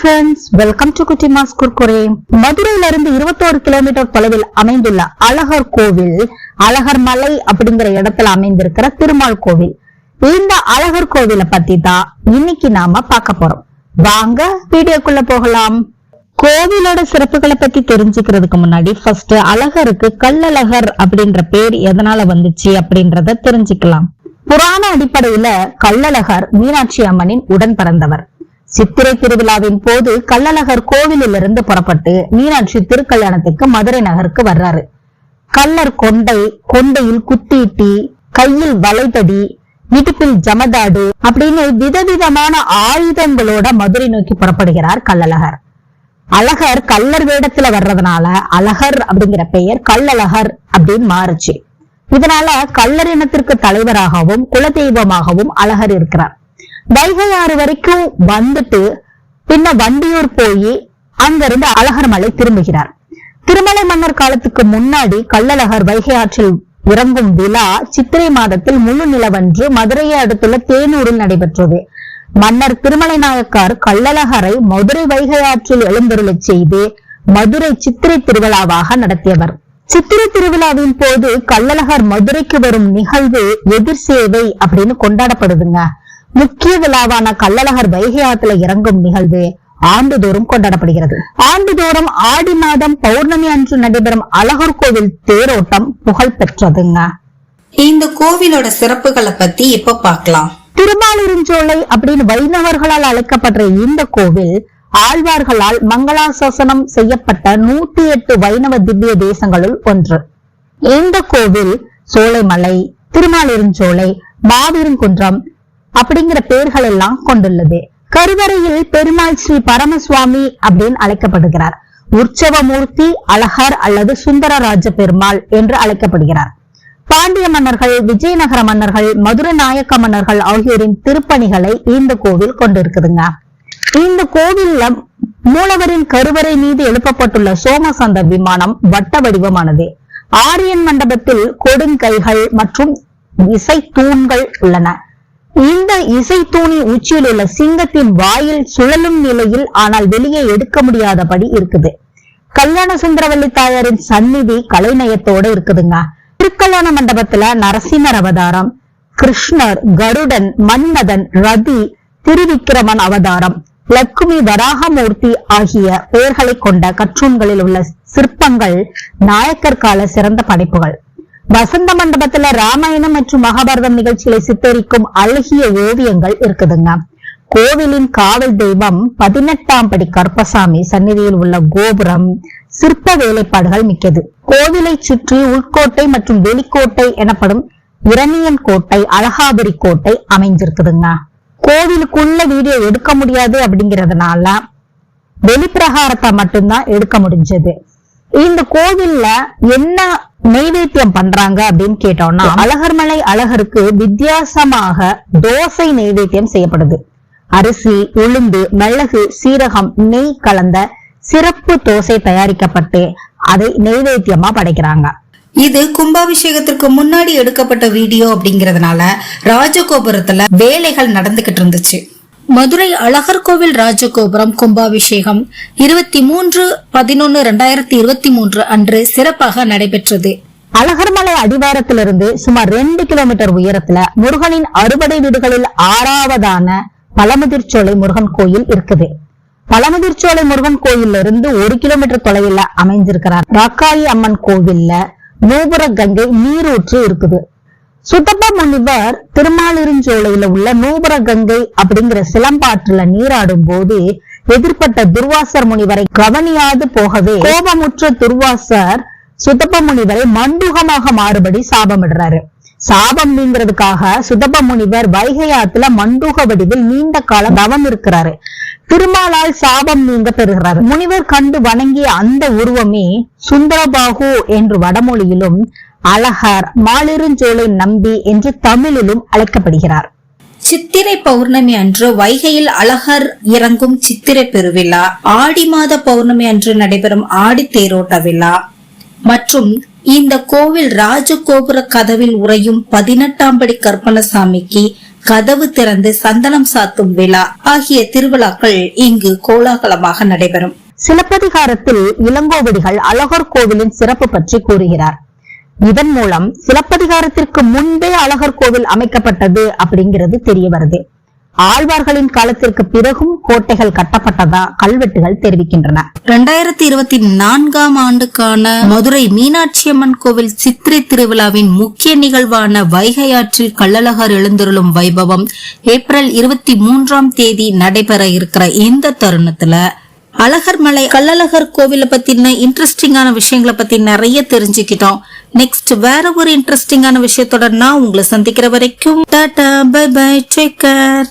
Friends welcome to Kuttimas Kurkure மதுரையில இருந்து இருபத்தோரு கிலோமீட்டர் தொலைவில் அமைந்துள்ள அழகர் கோவில் அழகர் மலை அப்படிங்கிற இடத்துல அமைந்திருக்கிற திருமால் கோவில். இந்த அழகர் கோவில பத்தி தான் இன்னைக்கு நாம பார்க்க போறோம். வாங்க வீடியோக்குள்ள போகலாம். கோவிலோட சிறப்புகளை பத்தி தெரிஞ்சுக்கிறதுக்கு முன்னாடி ஃபர்ஸ்ட் அழகருக்கு கல்லழகர் அப்படின்ற பேர் எதனால வந்துச்சு அப்படின்றத தெரிஞ்சுக்கலாம். புராண அடிப்படையில கள்ளழகர் மீனாட்சி அம்மனின் உடன் பிறந்தவர். சித்திரை திருவிழாவின் போது கள்ளழகர் கோவிலில் இருந்து புறப்பட்டு மீனாட்சி திருக்கல்யாணத்துக்கு மதுரை நகருக்கு வர்றாரு. கள்ளர் கொண்டை கொண்டையில் குத்தீட்டி கையில் வளைதடி இடுப்பில் ஜமதாடு அப்படின்னு விதவிதமான ஆயுதங்களோட மதுரை நோக்கி புறப்படுகிறார் கள்ளழகர். அழகர் கள்ளர் வேடத்துல வர்றதுனால அழகர் அப்படிங்கிற பெயர் கள்ளழகர் அப்படின்னு மாறுச்சு. இதனால கள்ளர் இனத்திற்கு தலைவராகவும் குலதெய்வமாகவும் அழகர் இருக்கிறார். வைகை ஆறு வரைக்கும் வந்துட்டு பின்ன வண்டியூர் போய் அங்கிருந்து அழகர் மலை திரும்புகிறார். திருமலை மன்னர் காலத்துக்கு முன்னாடி கள்ளழகர் வைகை ஆற்றில் இறங்கும் விழா சித்திரை மாதத்தில் முழு நிலவன்று மதுரையை அடுத்துள்ள தேனூரில் நடைபெற்றது. மன்னர் திருமலை நாயக்கார் கள்ளழகரை மதுரை வைகை ஆற்றில் எழுந்தருளச் செய்து மதுரை சித்திரை திருவிழாவாக நடத்தியவர். சித்திரை திருவிழாவின் போது கள்ளழகர் மதுரைக்கு வரும் நிகழ்வு எதிர் சேவை அப்படின்னு கொண்டாடப்படுதுங்க. முக்கிய விழாவான கள்ளழகர் வைகை ஆத்துல இறங்கும் நிகழ்வு ஆண்டுதோறும் கொண்டாடப்படுகிறது. ஆண்டுதோறும் ஆடி மாதம் பௌர்ணமி அன்று நடைபெறும் அழகர் கோவில் தேரோட்டம் புகழ் பெற்றதுங்க. இந்த கோவிலோட சிறப்புகளை பத்தி இப்ப பார்க்கலாம். திருமாலிருஞ்சோலை அப்படின்னு வைணவர்களால் அழைக்கப்படுற இந்த கோவில் ஆழ்வார்களால் மங்களாசாசனம் செய்யப்பட்ட நூத்தி எட்டு வைணவ திவ்ய தேசங்களுள் ஒன்று. இந்த கோவில் சோலைமலை திருமாலிருஞ்சோலை மாவீரங்குன்றம் அப்படிங்கிற பெயர்கள் எல்லாம் கொண்டுள்ளது. கருவறையில் பெருமாள் ஸ்ரீ பரமசுவாமி அப்படின்னு அழைக்கப்படுகிறார். உற்சவமூர்த்தி அழகர் அல்லது சுந்தரராஜ பெருமாள் என்று அழைக்கப்படுகிறார். பாண்டிய மன்னர்கள் விஜயநகர மன்னர்கள் மதுரை நாயக்க மன்னர்கள் ஆகியோரின் திருப்பணிகளை இந்த கோவில் கொண்டிருக்குதுங்க. இந்த கோவில்ல மூலவரின் கருவறை மீது எழுப்பப்பட்டுள்ள சோமசந்த விமானம் வட்ட வடிவமானது. ஆரியன் மண்டபத்தில் கொடுங்கைகள் மற்றும் இசை தூண்கள் உள்ளன. இந்த இசை உச்சியில் உள்ள சிங்கத்தின் வாயில் சுழலும் நிலையில் ஆனால் வெளியே எடுக்க முடியாதபடி இருக்குது. கல்யாண சுந்தரவல்லி தாயாரின் சந்நிதி கலைநயத்தோட இருக்குதுங்க. திருக்கல்யாண மண்டபத்துல நரசிம்மர் அவதாரம் கிருஷ்ணர் கருடன் மன்மதன் ரதி திருவிக்கிரமன் அவதாரம் லக்குமி வராகமூர்த்தி ஆகிய பெயர்களை கொண்ட கற்றூன்களில் உள்ள சிற்பங்கள் நாயக்கர் கால சிறந்த படைப்புகள். வசந்த மண்டபத்துல ராமாயணம் மற்றும் மகாபாரதம் நிகழ்ச்சிகளை சித்தரிக்கும் அழகிய ஓவியங்கள் இருக்குதுங்க. கோவிலின் காவல் தெய்வம் பதினெட்டாம் படி கருப்பசாமி சந்நிதியில் உள்ள கோபுரம் சிற்ப வேலைப்பாடுகள் மிக்கது. கோவிலை சுற்றி உள்கோட்டை மற்றும் வெளிக்கோட்டை எனப்படும் இரணியன் கோட்டை அழகாபுரி கோட்டை அமைஞ்சிருக்குதுங்க கோவிலுக்குள்ள வீடியோ எடுக்க முடியாது அப்படிங்கறதுனால வெளிப்பிரகாரத்தை மட்டும்தான் எடுக்க முடிஞ்சது. இந்த கோவில்ல என்ன நெய்வேத்தியம் பண்றாங்க அப்படின்னு கேட்டோம்னா அழகர்மலை அழகருக்கு வித்தியாசமாக தோசை நெய்வேத்தியம் செய்யப்படுது. அரிசி உளுந்து மிளகு சீரகம் நெய் கலந்த சிறப்பு தோசை தயாரிக்கப்பட்டு அதை நெய்வேத்தியமா படைக்கிறாங்க. இது கும்பாபிஷேகத்திற்கு முன்னாடி எடுக்கப்பட்ட வீடியோ அப்படிங்கறதுனால ராஜகோபுரத்துல வேலைகள் நடந்துகிட்டு இருந்துச்சு. மதுரை அழகர் கோவில் ராஜகோபுரம் கும்பாபிஷேகம் இருபத்தி மூன்று பதினொன்னு ரெண்டாயிரத்தி இருபத்தி மூன்று அன்று சிறப்பாக நடைபெற்றது. அழகர்மலை அடிவாரத்திலிருந்து சுமார் ரெண்டு கிலோமீட்டர் உயரத்துல முருகனின் அறுபடை வீடுகளில் ஆறாவதான பழமுதிர்ச்சோலை முருகன் கோயில் இருக்குது. பழமுதிர்ச்சோலை முருகன் கோயில்ல இருந்து ஒரு கிலோமீட்டர் தொலைவில் அமைஞ்சிருக்கிறார் ராக்காயி அம்மன் கோவில்ல நூபுர கங்கை நீரூற்று இருக்குது. சுத்தப்ப முனிவர் திருமாலிருஞ்சோலையில உள்ள நூபுர கங்கை அப்படிங்கிற சிலம்பாற்றுல நீராடும் போது எதிர்ப்பட்ட துர்வாசர் முனிவரை கவனியாது போகவே கோபமுற்ற துர்வாசர் சுத்தப்ப முனிவரை மண்டுகமாக மாறுபடி சாபமிடுறாரு. சாபம் நீங்கிறதுக்காக சுதப்ப முனிவர் வைகை ஆத்துல மண்டூக வடிவில் நீண்ட காலம் தவம் இருக்கிறாரு. திருமாலால் சாபம் நீங்க பெறுகிறாரு. முனிவர் கண்டு வணங்கிய அந்த உருவமே சுந்தரபாகு என்று வடமொழியிலும் அழகர் மாலிருஞ்சோலை நம்பி என்று தமிழிலும் அழைக்கப்படுகிறார். சித்திரை பௌர்ணமி அன்று வைகையில் அழகர் இறங்கும் சித்திரை பெருவிழா ஆடி மாத பௌர்ணமி அன்று நடைபெறும் ஆடி தேரோட்ட விழா. மற்றும் இந்த கோவில் ராஜகோபுர கதவில் உறையும் பதினெட்டாம் படி கற்பனசாமிக்கு கதவு திறந்து சந்தனம் சாத்தும் விழா ஆகிய திருவிழாக்கள் இங்கு கோலாகலமாக நடைபெறும். சிலப்பதிகாரத்தில் இளங்கோவடிகள் அழகர் கோவிலின் சிறப்பு பற்றி கூறுகிறார். இதன் மூலம் சிலப்பதிகாரத்திற்கு முன்பே அழகர் கோவில் அமைக்கப்பட்டது அப்படிங்கிறது தெரிய வருது. ஆழ்வார்களின் காலத்திற்கு பிறகும் கோட்டைகள் கட்டப்பட்டதா கல்வெட்டுகள் தெரிவிக்கின்றன. இரண்டாயிரத்தி இருபத்தி நான்காம் ஆண்டுக்கான மதுரை மீனாட்சி அம்மன் கோவில் சித்திரை திருவிழாவின் முக்கிய நிகழ்வான வைகை ஆற்றில் கள்ளழகர் எழுந்தருளும் வைபவம் ஏப்ரல் இருபத்தி மூன்றாம் தேதி நடைபெற இருக்கிற இந்த தருணத்துல அழகர் மலை கள்ளழகர் கோவில பத்தின இன்ட்ரெஸ்டிங்கான விஷயங்களை பத்தி நிறைய தெரிஞ்சுக்கிட்டோம். நெக்ஸ்ட் வேற ஒரு இன்ட்ரெஸ்டிங்கான விஷயத்தோட நான் உங்களை சந்திக்கிற வரைக்கும் tata bye bye take care